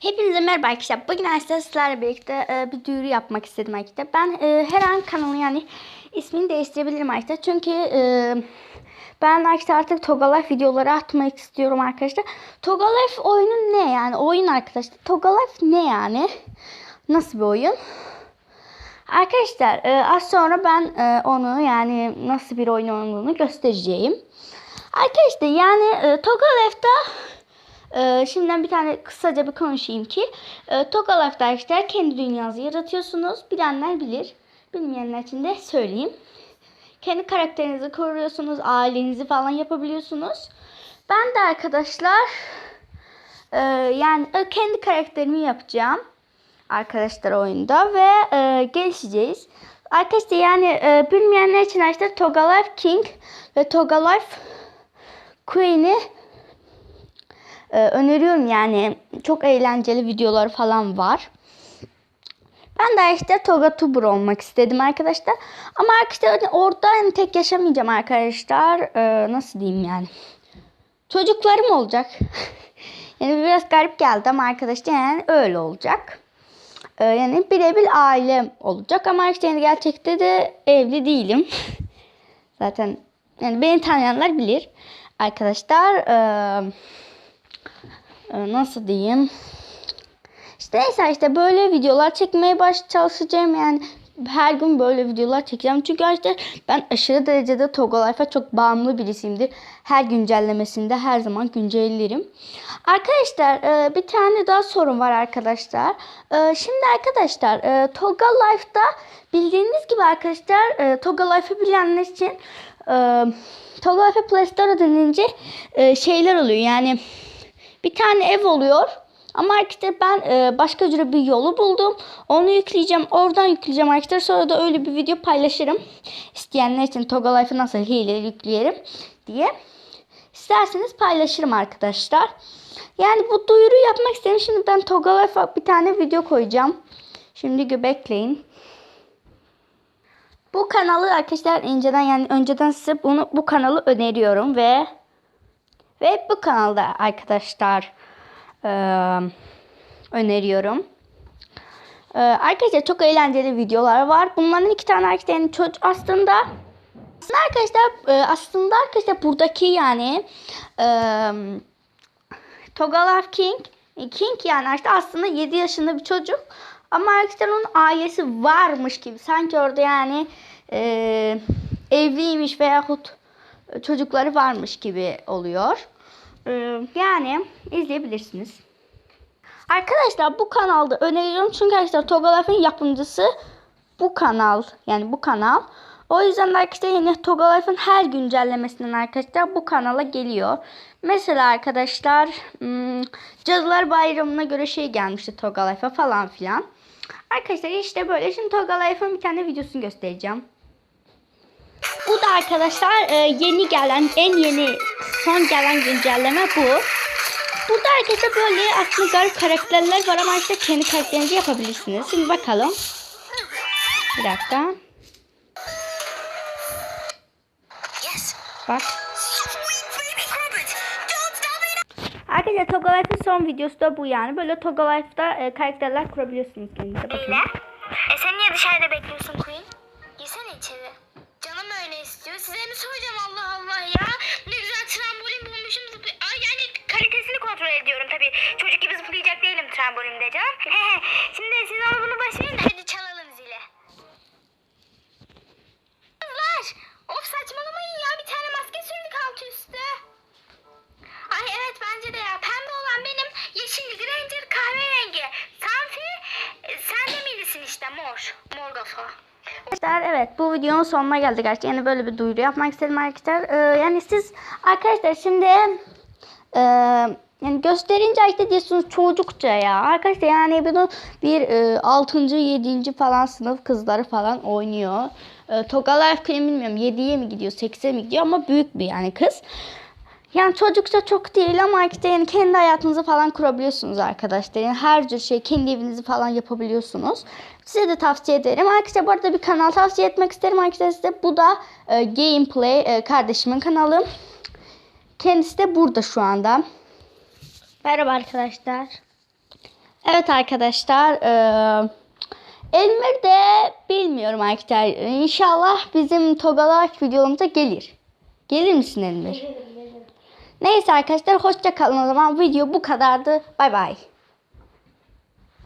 Hepinize merhaba arkadaşlar. Bugün arkadaşlar sizlerle birlikte e, bir duyuru yapmak istedim arkadaşlar. Ben e, her an kanalı yani ismini değiştirebilirim arkadaşlar. Çünkü e, ben arkadaşlar artık Togalife videoları atmak istiyorum arkadaşlar. Togalife oyunu ne yani? Oyun arkadaşlar. Togalife ne yani? Nasıl bir oyun? Arkadaşlar e, az sonra ben e, onu yani nasıl bir oyun olduğunu göstereceğim. Arkadaşlar yani e, Togalife'da ee, şimdiden bir tane kısaca bir konuşayım ki e, Toga Life'da arkadaşlar kendi dünyanızı yaratıyorsunuz. Bilenler bilir. Bilmeyenler için de söyleyeyim. Kendi karakterinizi kuruyorsunuz. Ailenizi falan yapabiliyorsunuz. Ben de arkadaşlar e, yani e, kendi karakterimi yapacağım. Arkadaşlar oyunda ve e, gelişeceğiz. Arkadaşlar yani e, bilmeyenler için arkadaşlar Toga Life King ve Toga Life Queen'i ee, öneriyorum yani çok eğlenceli videolar falan var. Ben de işte Toga Tuber olmak istedim arkadaşlar. Ama arkadaşlar hani orada hani tek yaşamayacağım arkadaşlar. Ee, nasıl diyeyim yani. Çocuklarım olacak. yani biraz garip geldi ama arkadaşlar yani öyle olacak. Ee, yani birebir ailem olacak ama işte yani gerçekte de evli değilim. Zaten yani beni tanıyanlar bilir. Arkadaşlar ee, nasıl diyeyim? İşte neyse işte böyle videolar çekmeye baş çalışacağım yani her gün böyle videolar çekeceğim. Çünkü işte ben aşırı derecede Togo Life'a çok bağımlı birisiyimdir. Her güncellemesinde her zaman güncellerim. Arkadaşlar e, bir tane daha sorun var arkadaşlar. E, şimdi arkadaşlar e, Toga Life'da bildiğiniz gibi arkadaşlar Toga Life'ı bilenler için Toga Life Play Store denince şeyler oluyor yani bir tane ev oluyor. Ama arkadaşlar ben e, başka türlü bir yolu buldum. Onu yükleyeceğim. Oradan yükleyeceğim arkadaşlar. Sonra da öyle bir video paylaşırım. İsteyenler için Toga Life'ı nasıl hile yükleyelim diye. İsterseniz paylaşırım arkadaşlar. Yani bu duyuru yapmak istedim. Şimdi ben Toga Life'a bir tane video koyacağım. Şimdi bekleyin. Bu kanalı arkadaşlar inceden yani önceden size bunu bu kanalı öneriyorum ve ve bu kanalda arkadaşlar e, öneriyorum. E, arkadaşlar çok eğlenceli videolar var. Bunların iki tane arkadaşlar çocuk aslında aslında arkadaşlar e, aslında arkadaşlar buradaki yani e, Togalaf King King yani işte aslında 7 yaşında bir çocuk ama arkadaşlar onun ailesi varmış gibi sanki orada yani e, evliymiş veyahut çocukları varmış gibi oluyor. Ee, yani izleyebilirsiniz. Arkadaşlar bu kanalda öneriyorum çünkü arkadaşlar Togalife'in yapımcısı bu kanal yani bu kanal. O yüzden de arkadaşlar yine Togalife'in her güncellemesinden arkadaşlar bu kanala geliyor. Mesela arkadaşlar hmm, Cadılar Bayramı'na göre şey gelmişti Togalife'a falan filan. Arkadaşlar işte böyle şimdi Togalife'in bir tane videosunu göstereceğim. Bu da arkadaşlar e, yeni gelen en yeni son gelen güncelleme bu. Burada arkadaşlar böyle aslında garip karakterler var ama işte kendi karakterinizi yapabilirsiniz. Şimdi bakalım. Bir dakika. Bak. Arkadaşlar Togalife'ın son videosu da bu yani. Böyle Togalife'da e, karakterler kurabiliyorsunuz kendinize. Bakın. Leyla, e sen niye dışarıda bekliyorsun Queen? Girsene içeri. Canım öyle istiyor. Size mi soracağım Allah Allah ya? Ne güzel trambolin bulmuşum. Ay yani kalitesini kontrol ediyorum tabii. Çocuk gibi zıplayacak değilim trambolinde canım. Şimdi siz onu bunu başlayın da hadi çalalım zile. Kızlar! Of saçmalamayın ya. Bir tane maske sürdük alt üstü. Ay evet bence de ya. Pembe olan benim. Yeşil Granger kahverengi. Sanfi e, sen de miydisin işte mor. Mor kafa. Arkadaşlar evet bu videonun sonuna geldik arkadaşlar. Yani böyle bir duyuru yapmak istedim arkadaşlar. Ee, yani siz arkadaşlar şimdi e, yani gösterince işte diyorsunuz çocukça ya. Arkadaşlar yani bunu bir e, 6. 7. falan sınıf kızları falan oynuyor. E, Toga Life Queen bilmiyorum 7'ye mi gidiyor 8'e mi gidiyor ama büyük bir yani kız. Yani çocukça çok değil ama işte yani kendi hayatınızı falan kurabiliyorsunuz arkadaşlar. Yani her tür şey kendi evinizi falan yapabiliyorsunuz. Size de tavsiye ederim. Arkadaşlar bu arada bir kanal tavsiye etmek isterim arkadaşlar size. Bu da e, Gameplay e, kardeşimin kanalı. Kendisi de burada şu anda. Merhaba arkadaşlar. Evet arkadaşlar. eee, Elmir de bilmiyorum arkadaşlar. İnşallah bizim Togalak videomuza gelir. Gelir misin Elmir? Neyse arkadaşlar hoşça kalın o zaman. Video bu kadardı. Bay bay.